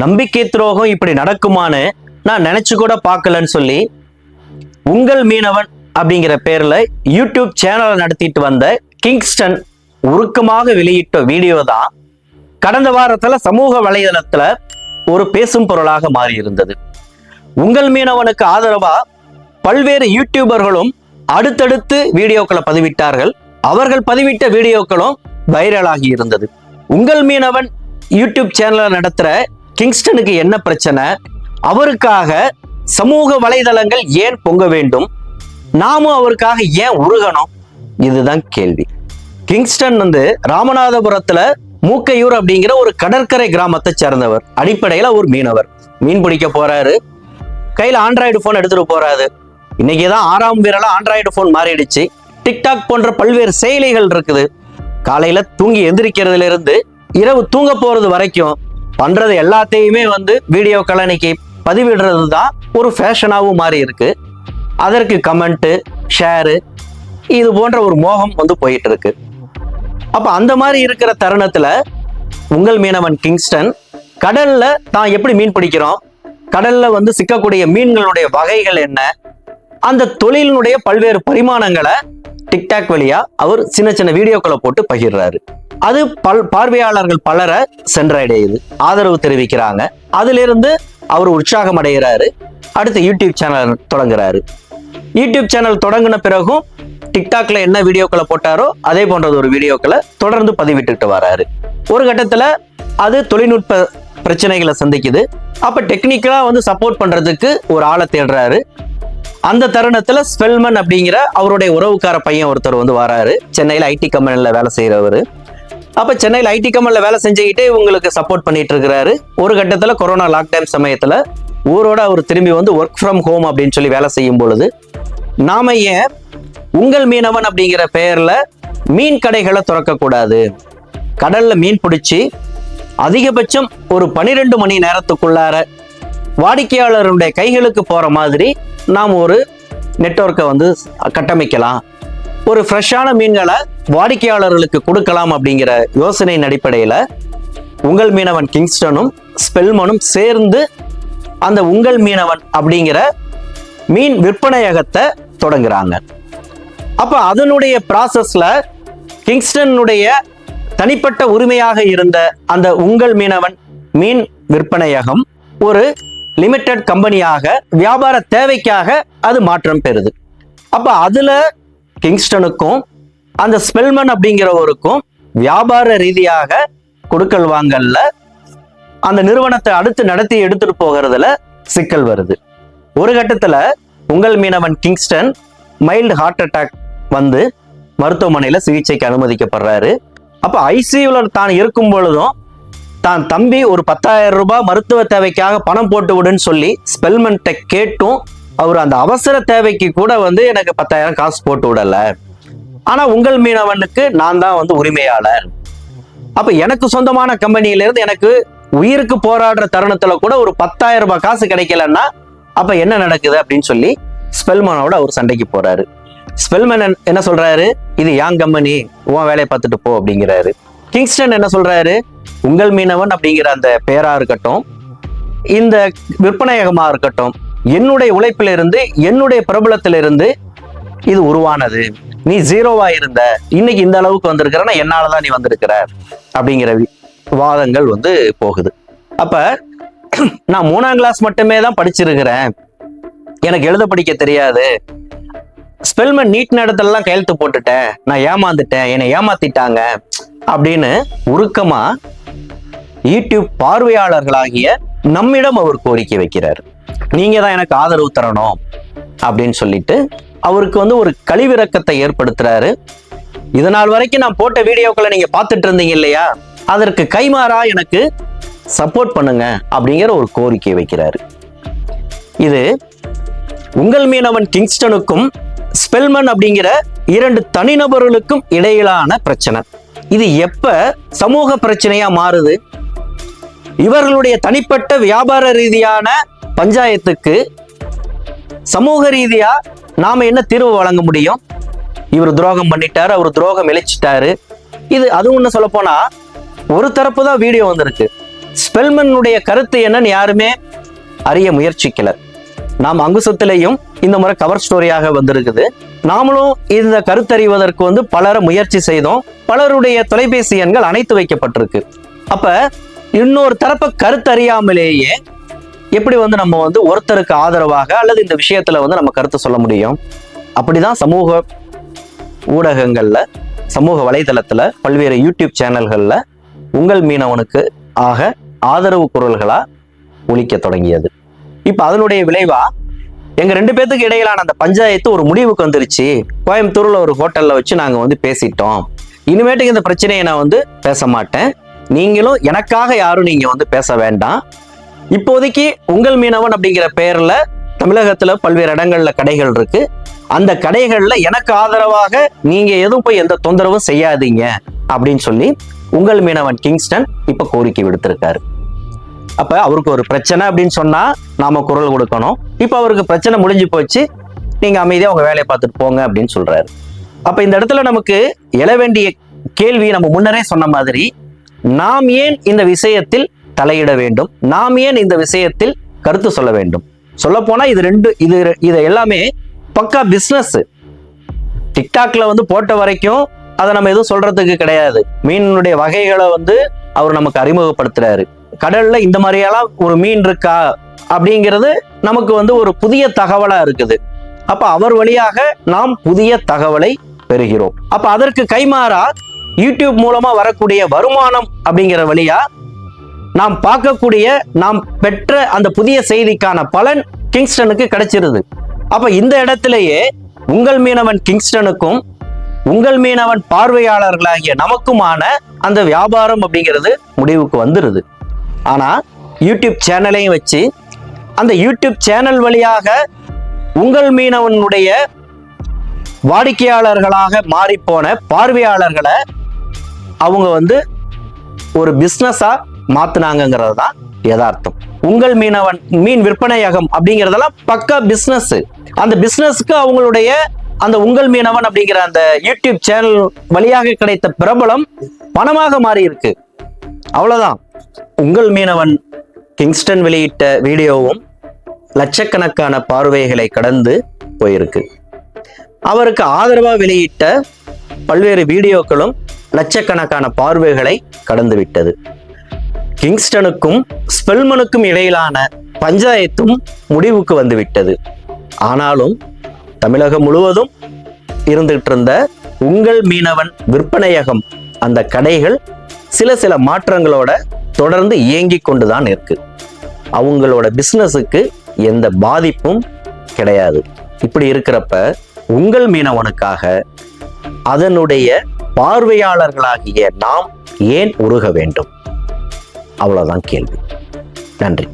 நம்பிக்கை துரோகம் இப்படி நடக்குமான்னு நான் நினைச்சு கூட பார்க்கலன்னு சொல்லி உங்கள் மீனவன் அப்படிங்கிற பேர்ல யூடியூப் சேனலை நடத்திட்டு வந்த கிங்ஸ்டன் உருக்கமாக வெளியிட்ட வீடியோ தான் கடந்த வாரத்துல சமூக வலைதளத்துல ஒரு பேசும் பொருளாக மாறி இருந்தது உங்கள் மீனவனுக்கு ஆதரவா பல்வேறு யூடியூபர்களும் அடுத்தடுத்து வீடியோக்களை பதிவிட்டார்கள். அவர்கள் பதிவிட்ட வீடியோக்களும் வைரலாகி இருந்தது. உங்கள் மீனவன் யூடியூப் சேனலை நடத்துகிற கிங்ஸ்டனுக்கு என்ன பிரச்சனை? அவருக்காக சமூக வலைதளங்கள் ஏன் பொங்க வேண்டும்? நாமும் அவருக்காக ஏன் உருகணும்? இதுதான் கேள்வி. கிங்ஸ்டன் வந்து ராமநாதபுரத்துல மூக்கையூர் அப்படிங்கிற ஒரு கடற்கரை கிராமத்தை சேர்ந்தவர். அடிப்படையில ஒரு மீனவர். மீன் பிடிக்க போறாரு. கையில ஆண்ட்ராய்டு போன் எடுத்துட்டு போறாரு. இன்னைக்கு தான் ஆறாம் வீரல ஆண்ட்ராய்டு போன் மாறிடுச்சு. டிக்டாக் போன்ற பல்வேறு செயலிகள் இருக்குது. காலையில தூங்கி எந்திரிக்கிறதுல இருந்து இரவு தூங்க போறது வரைக்கும் பண்றது எல்லாத்தையுமே வந்து வீடியோ கலனிக்கு பதிவிடுறது தான் ஒரு ஃபேஷனாகவும் மாறி இருக்கு அதற்கு கமெண்ட்டு ஷேரு இது போன்ற ஒரு மோகம் வந்து போயிட்டு இருக்கு அப்போ அந்த மாதிரி இருக்கிற தருணத்துல உங்கள் மீனவன் கிங்ஸ்டன் கடல்ல தான் எப்படி மீன் பிடிக்கிறோம்? கடல்ல வந்து சிக்கக்கூடிய மீன்களுடைய வகைகள் என்ன? அந்த தொழிலினுடைய பல்வேறு பரிமாணங்களை டிக்டாக் வழியா அவர் சின்ன சின்ன வீடியோக்களை போட்டு பகிர்றாரு. அது பல் பார்வையாளர்கள் பலரை சென்றடையுது. ஆதரவு தெரிவிக்கிறாங்க. அதிலிருந்து அவர் உற்சாகம் அடைகிறாரு அடுத்து யூடியூப் சேனல் தொடங்குறாரு. யூடியூப் சேனல் தொடங்கின பிறகும் டிக்டாக்ல என்ன வீடியோக்களை போட்டாரோ அதே போன்றது ஒரு வீடியோக்களை தொடர்ந்து பதிவிட்டுட்டு வராரு. ஒரு கட்டத்துல அது தொழில்நுட்ப பிரச்சனைகளை சந்திக்குது. அப்ப டெக்னிக்கலா வந்து சப்போர்ட் பண்றதுக்கு ஒரு ஆளை தேடுறாரு. அந்த தருணத்துல ஸ்பெல்மன் அப்படிங்கிற அவருடைய உறவுக்கார பையன் ஒருத்தர் வந்து வராரு. சென்னையில ஐடி கம்பெனில வேலை செய்யறவர் அப்ப சென்னையில் ஐடி கம்பெனில வேலை செஞ்சுக்கிட்டே இவங்களுக்கு சப்போர்ட் பண்ணிட்டு இருக்கிறாரு ஒரு கட்டத்துல கொரோனா லாக்டவுன் சமயத்துல ஊரோட அவர் திரும்பி வந்து ஒர்க் ஃப்ரம் ஹோம் அப்படின்னு சொல்லி வேலை செய்யும் பொழுது நாம ஏன் உங்கள் மீனவன் அப்படிங்கிற பெயர்ல மீன் கடைகளை திறக்கக்கூடாது? கடல்ல மீன் பிடிச்சி அதிகபட்சம் ஒரு பனிரெண்டு மணி நேரத்துக்குள்ளார வாடிக்கையாளருடைய கைகளுக்கு போற மாதிரி நாம் ஒரு நெட்வொர்க்கை வந்து கட்டமைக்கலாம். ஒரு ஃப்ரெஷ்ஷான மீன்களை வாடிக்கையாளர்களுக்கு கொடுக்கலாம் அப்படிங்கிற யோசனையின் அடிப்படையில் உங்கள் மீனவன் கிங்ஸ்டனும் ஸ்பெல்மனும் சேர்ந்து அந்த உங்கள் மீனவன் அப்படிங்கிற மீன் விற்பனையகத்தை தொடங்குறாங்க. அப்போ அதனுடைய ப்ராசஸில் கிங்ஸ்டனுடைய தனிப்பட்ட உரிமையாக இருந்த அந்த உங்கள் மீனவன் மீன் விற்பனையகம் ஒரு லிமிட்டெட் கம்பெனியாக வியாபார தேவைக்காக அது மாற்றம் பெறுது. அப்போ அதில் கிங்ஸ்டனுக்கும் அந்த ஸ்பெல்மன் அப்படிங்கிறவருக்கும் வியாபார ரீதியாக கொடுக்கல் வாங்கல்ல. அந்த நிறுவனத்தை அடுத்து நடத்தி எடுத்துட்டு போகிறதுல சிக்கல் வருது. ஒரு கட்டத்துல உங்கள் மீனவன் கிங்ஸ்டன் மைல்டு ஹார்ட் அட்டாக் வந்து மருத்துவமனையில் சிகிச்சைக்கு அனுமதிக்கப்படுறாரு. அப்போ ஐசியூவில் தான் இருக்கும் பொழுதும் தான் தம்பி ஒரு பத்தாயிரம் ரூபாய் மருத்துவ தேவைக்காக பணம் போட்டு விடுன்னு சொல்லி ஸ்பெல்மெண்ட்டை கேட்டும் அவர் அந்த அவசர தேவைக்கு கூட வந்து எனக்கு பத்தாயிரம் காசு போட்டு விடல. ஆனா உங்கள் மீனவனுக்கு நான் தான் வந்து உரிமையாளர். அப்ப எனக்கு சொந்தமான கம்பெனியில இருந்து எனக்கு உயிருக்கு போராடுற தருணத்துல கூட ஒரு பத்தாயிரம் ரூபாய் காசு கிடைக்கலன்னா அப்ப என்ன நடக்குது அப்படின்னு சொல்லி ஸ்பெல்மனோட அவர் சண்டைக்கு போறாரு. ஸ்பெல்மன் என்ன- சொல்றாரு? இது யாங் கம்பெனி? உன் வேலையை பார்த்துட்டு போ அப்படிங்கிறாரு. கிங்ஸ்டன் என்ன சொல்றாரு? உங்கள் மீனவன் அப்படிங்கிற அந்த பேரா இருக்கட்டும் இந்த விற்பனையகமா இருக்கட்டும் என்னுடைய உழைப்பிலிருந்து என்னுடைய பிரபலத்திலிருந்து இது உருவானது. நீ ஜீரோவா இருந்த இன்னைக்கு இந்த அளவுக்கு வந்திருக்கிறன்னா என்னாலதான் நீ வந்திருக்கிற அப்படிங்கிற வி- வாதங்கள் வந்து போகுது. அப்ப நான் மூணாம் கிளாஸ் மட்டுமே தான் படிச்சிருக்கிறேன். எனக்கு எழுத படிக்க தெரியாது. ஸ்பெல்மன் நீட் நடத்தலாம் கையெழுத்து போட்டுட்டேன். நான் ஏமாந்துட்டேன். என்னை ஏமாத்திட்டாங்க. அப்படின்னு உருக்கமா யூடியூப் பார்வையாளர்களாகிய நம்மிடம் அவர் கோரிக்கை வைக்கிறார். நீங்க தான் எனக்கு ஆதரவு தரணும் அப்படின்னு சொல்லிட்டு அவருக்கு வந்து ஒரு கழிவிறக்கத்தை ஏற்படுத்துறாரு. இதனால் வரைக்கும் நான் போட்ட வீடியோக்களை நீங்க பார்த்துட்டு இருந்தீங்க இல்லையா? அதற்கு கைமாறா எனக்கு சப்போர்ட் பண்ணுங்க அப்படிங்கிற ஒரு கோரிக்கை வைக்கிறாரு. இது உங்கள் மீனவன் கிங்ஸ்டனுக்கும் ஸ்பெல்மன் அப்படிங்கிற இரண்டு தனிநபர்களுக்கும் இடையிலான பிரச்சனை. இது எப்ப சமூக பிரச்சனையா மாறுது? இவர்களுடைய தனிப்பட்ட வியாபார ரீதியான பஞ்சாயத்துக்கு சமூக ரீதியா நாம என்ன தீர்வு வழங்க முடியும்? இவர் துரோகம் பண்ணிட்டாரு அவர் துரோகம் இழைச்சிட்டாரு. இது அது ஒண்ணு சொல்ல போனா ஒரு தரப்பு தான் வீடியோ வந்திருக்கு. ஸ்பெல்மனுடைய கருத்து என்னன்னு யாருமே அறிய முயற்சிக்கல. நாம் அங்குசத்திலையும் இந்த முறை கவர் ஸ்டோரியாக வந்திருக்குது. நாமளும் இந்த கருத்தறிவதற்கு வந்து பலரை முயற்சி செய்தோம். பலருடைய தொலைபேசி எண்கள் அணைத்து வைக்கப்பட்டிருக்கு. அப்ப இன்னொரு தரப்பை கருத்தறியாமலேயே எப்படி வந்து நம்ம வந்து ஒருத்தருக்கு ஆதரவாக அல்லது இந்த விஷயத்துல வந்து நம்ம கருத்து சொல்ல முடியும்? அப்படிதான் சமூக ஊடகங்கள்ல சமூக வலைதளத்துல பல்வேறு யூடியூப் சேனல்கள்ல உங்கள் மீனவனுக்கு ஆக ஆதரவு குரல்களா ஒழிக்க தொடங்கியது. இப்ப அதனுடைய விளைவா எங்க ரெண்டு பேத்துக்கு இடையிலான அந்த பஞ்சாயத்து ஒரு முடிவுக்கு வந்துருச்சு. கோயம்புத்தூர்ல ஒரு ஹோட்டல்ல வச்சு நாங்க வந்து பேசிட்டோம். இனிமேட்டுக்கு இந்த பிரச்சனையை நான் வந்து பேச மாட்டேன். நீங்களும் எனக்காக யாரும் நீங்க வந்து பேச வேண்டாம். இப்போதைக்கு உங்கள் மீனவன் அப்படிங்கிற பெயர்ல தமிழகத்துல பல்வேறு இடங்கள்ல கடைகள் இருக்கு. அந்த கடைகள்ல எனக்கு ஆதரவாக நீங்க எதுவும் போய் எந்த தொந்தரவும் செய்யாதீங்க அப்படின்னு சொல்லி உங்கள் மீனவன் கிங்ஸ்டன் இப்ப கோரிக்கை விடுத்திருக்காரு. அப்ப அவருக்கு ஒரு பிரச்சனை அப்படின்னு சொன்னா நாம குரல் கொடுக்கணும். இப்ப அவருக்கு பிரச்சனை முடிஞ்சு போச்சு. நீங்க அமைதியா உங்க வேலையை பார்த்துட்டு போங்க அப்படின்னு சொல்றாரு. அப்ப இந்த இடத்துல நமக்கு எழ வேண்டிய கேள்வி நம்ம முன்னரே சொன்ன மாதிரி நாம் ஏன் இந்த விஷயத்தில் தலையிட வேண்டும். நாம் ஏன் இந்த விஷயத்தில் கருத்து சொல்ல வேண்டும்? சொல்ல போனா இது ரெண்டு இது இது எல்லாமே பக்கா பிசினஸ் டிக்டாக்ல வந்து போட்ட வரைக்கும் அதை நம்ம எதுவும் சொல்றதுக்கு கிடையாது. மீனுடைய வகைகளை வந்து அவர் நமக்கு அறிமுகப்படுத்துறாரு. கடல்ல இந்த மாதிரியெல்லாம் ஒரு மீன் இருக்கா? அப்படிங்கிறது நமக்கு வந்து ஒரு புதிய தகவலா இருக்குது. அப்ப அவர் வழியாக நாம் புதிய தகவலை பெறுகிறோம். அப்ப அதற்கு கைமாறா யூடியூப் மூலமா வரக்கூடிய வருமானம் அப்படிங்கிற வழியா நாம் பார்க்கக்கூடிய நாம் பெற்ற அந்த புதிய செய்திக்கான பலன் கிங்ஸ்டனுக்கு கிடைச்சிருது. அப்ப இந்த இடத்திலேயே உங்கள் மீனவன் கிங்ஸ்டனுக்கும் உங்கள் மீனவன் பார்வையாளர்களாகிய நமக்குமான அந்த வியாபாரம் அப்படிங்கிறது முடிவுக்கு வந்துருது. ஆனா யூடியூப் சேனலையும் வச்சு அந்த யூடியூப் சேனல் வழியாக உங்கள் மீனவனுடைய வாடிக்கையாளர்களாக மாறிப்போன பார்வையாளர்களை அவங்க வந்து ஒரு பிஸ்னஸாக மாத்தினாங்கிறது தான் யதார்த்தம். உங்கள் மீனவன் மீன் விற்பனையகம் அப்படிங்கிறதெல்லாம் பக்கா பிஸ்னஸ் அந்த பிஸ்னஸ்க்கு அவங்களுடைய அந்த உங்கள் மீனவன் அப்படிங்கிற அந்த யூடியூப் சேனல் வழியாக கிடைத்த பிரபலம் பணமாக மாறி இருக்கு அவ்வளவுதான். உங்கள் மீனவன் கிங்ஸ்டன் வெளியிட்ட வீடியோவும் லட்சக்கணக்கான பார்வைகளை கடந்து போயிருக்கு. அவருக்கு ஆதரவா வெளியிட்ட பல்வேறு வீடியோக்களும் லட்சக்கணக்கான பார்வைகளை கடந்து விட்டது கிங்ஸ்டனுக்கும் ஸ்பெல்மனுக்கும் இடையிலான பஞ்சாயத்தும் முடிவுக்கு வந்துவிட்டது. ஆனாலும் தமிழகம் முழுவதும் இருந்துகிட்டு இருந்த உங்கள் மீனவன் விற்பனையகம் அந்த கடைகள் சில சில மாற்றங்களோட தொடர்ந்து இயங்கிக் கொண்டுதான் இருக்கு. அவங்களோட பிஸ்னஸுக்கு எந்த பாதிப்பும் கிடையாது. இப்படி இருக்கிறப்ப உங்கள் மீனவனுக்காக அதனுடைய பார்வையாளர்களாகிய நாம் ஏன் உருக வேண்டும்? அவ்வளோதான் கேள்வி. நன்றி.